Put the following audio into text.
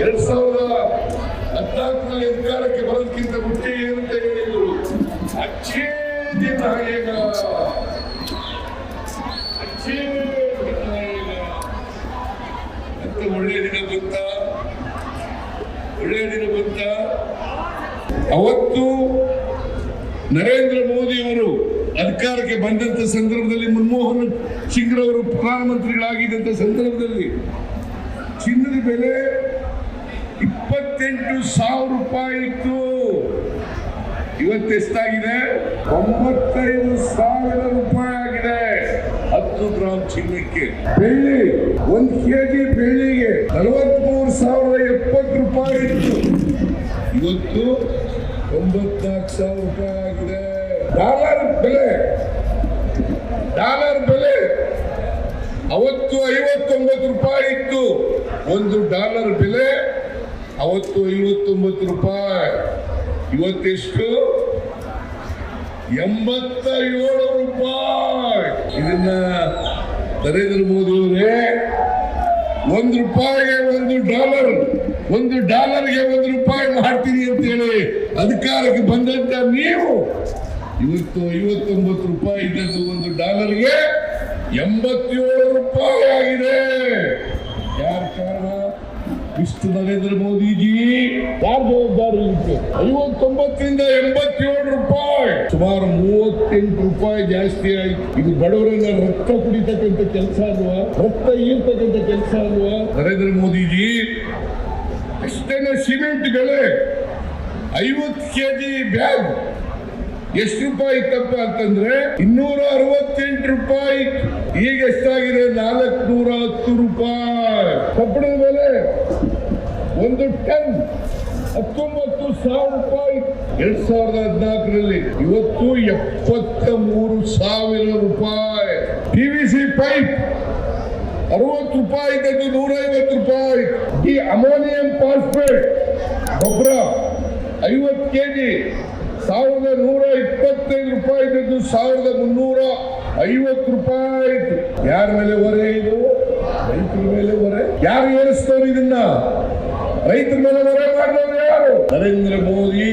ಎರಡ್ ಸಾವಿರದ ಹದಿನಾಲ್ಕರಲ್ಲಿ ಅಧಿಕಾರಕ್ಕೆ ಬರೋದಕ್ಕಿಂತ ಮುಂಚೆ ಏನಂತ ಹೇಳಿದ್ರು ಅಚ್ಚೇ ದಿನ ಹೇಗ ಅಚ್ಚೇ ದಿನ ಹೇಗ ಅಂತ ಒಳ್ಳೆಯ ದಿನ ಬಂತ. ಒಳ್ಳೆಯ ದಿನ ಬಂತ. ಅವತ್ತು ನರೇಂದ್ರ ಮೋದಿ ಅವರು ಅಧಿಕಾರಕ್ಕೆ ಬಂದಂತ ಸಂದರ್ಭದಲ್ಲಿ ಮನಮೋಹನ್ ಸಿಂಗ್ ಅವರು ಪ್ರಧಾನಮಂತ್ರಿಗಳಾಗಿದ್ದಂತ ಸಂದರ್ಭದಲ್ಲಿ ಚಿನ್ನದ ಬೆಲೆ ಇಪ್ಪತ್ತೆಂಟು ಸಾವಿರ ರೂಪಾಯಿ ಇತ್ತು. ಇವತ್ತೆಷ್ಟಾಗಿದೆ ಒಂಬತ್ತೈದು ಸಾವಿರ ರೂಪಾಯಿ ಆಗಿದೆ. ಹತ್ತು ಗ್ರಾಮ್ ಚಿನ್ನಕ್ಕೆ ಬೆಳ್ಳಿ, ಒಂದು ಕೆಜಿ ಬೆಳ್ಳಿಗೆ ನಲವತ್ಮೂರು ಸಾವಿರದ ಎಪ್ಪತ್ತು ರೂಪಾಯಿ ಇತ್ತು. ಇವತ್ತು ಒಂಬತ್ನಾಲ್ಕು ಸಾವಿರ ರೂಪಾಯಿ ಆಗಿದೆ. ಡಾಲರ್ ಬೆಲೆ. ಡಾಲರ್ ಬೆಲೆ. ಅವತ್ತು ಐವತ್ತೊಂಬತ್ತು ರೂಪಾಯಿ ಇತ್ತು. ಒಂದು ಡಾಲರ್ ಬೆಲೆ ಅವತ್ತು ಐವತ್ತೊಂಬತ್ತು ರೂಪಾಯಿ. ಇವತ್ತೆಷ್ಟು? ಎಂಬತ್ತ ಏಳು ರೂಪಾಯಿ. ಇದನ್ನ ನರೇಂದ್ರ ಮೋದಿ ಅವರೇ, ಒಂದು ರೂಪಾಯಿಗೆ ಒಂದು ಡಾಲರ್, ಒಂದು ಡಾಲರ್ಗೆ ಒಂದು ರೂಪಾಯಿ ಮಾಡ್ತೀನಿ ಅಂತ ಹೇಳಿ ಅಧಿಕಾರಕ್ಕೆ ಬಂದಂತ ನೀವು, ಇವತ್ತು ಐವತ್ತೊಂಬತ್ತು ರೂಪಾಯಿ ಇದ್ದದ್ದು ಒಂದು ಡಾಲರ್ಗೆ ಎಂಬತ್ತೇಳು ರೂಪಾಯಿ ಯಾರ ಕಾರಣ ಇಷ್ಟು ನರೇಂದ್ರ ಮೋದಿಜಿ? ಯಾರ ಜವಾಬ್ದಾರಿ ಇತ್ತು ಐವತ್ತೊಂಬತ್ತರಿಂದ ಎಂಬತ್ತೇಳು ರೂಪಾಯಿ. ಸುಮಾರು ಮೂವತ್ತೆಂಟು ರೂಪಾಯಿ ಜಾಸ್ತಿ ಆಯ್ತು. ಇದು ಬಡವರನ್ನ ರಕ್ತ ಕುಡಿತಕ್ಕಂಥ ಕೆಲಸ ಅಲ್ವಾ? ರಕ್ತ ಈರ್ತಕ್ಕಂಥ ಕೆಲಸ ಅಲ್ವಾ? ನರೇಂದ್ರ ಮೋದಿಜಿ ಅಷ್ಟೇನ ಸಿಮೆಂಟ್ ಬೆಲೆ ಐವತ್ತು ಕೆಜಿ ಬ್ಯಾಗ್. ಎಷ್ಟು ರೂಪಾಯಿ ತಪ್ಪ ಅಂತಂದ್ರೆ ಇನ್ನೂರ ಅರವತ್ತೆಂಟು ರೂಪಾಯಿ ಈಗ ಎಷ್ಟಾಗಿದೆ? ನಾಲ್ಕುನೂರ ಹತ್ತು ರೂಪಾಯಿ. ಕಬ್ಬಣದ ಮೇಲೆ ಒಂದು ಟನ್ ಹತ್ತೊಂಬತ್ತು ಸಾವಿರ ರೂಪಾಯಿ. ಎರಡ್ ಸಾವಿರದ ಹದಿನಾಲ್ಕರಲ್ಲಿ ಇವತ್ತು ಎಪ್ಪತ್ತ ಮೂರು ಸಾವಿರ ರೂಪಾಯಿ. ಪಿ ವಿ ಸಿ ಪೈಪ್ ಅರವತ್ತು ರೂಪಾಯಿ ಇದ್ದದ್ದು ನೂರ ಐವತ್ತು ರೂಪಾಯಿ. ಈ ಅಮೋನಿಯಂ ಫಾಸ್ಫೇಟ್ ಗೊಬ್ಬರ ಐವತ್ತು ಕೆ ಜಿ ಸಾವಿರದ ನೂರ ಇಪ್ಪತ್ತೈದು ರೂಪಾಯಿ ಇದ್ದದ್ದು ಸಾವಿರದ ಮುನ್ನೂರ ಐವತ್ತು ರೂಪಾಯಿ ಯಾರ ಮೇಲೆ ಹೊರೆ ಇದು? ರೈತರ ಮೇಲೆ ಹೊರೆ. ಯಾರು ಏರಿಸ್ತವ್ರು ಇದನ್ನ? ರೈತರ ಮೇಲೆ ಹೊರೆ ಮಾಡಿದವರು ಯಾರು? ನರೇಂದ್ರ ಮೋದಿ.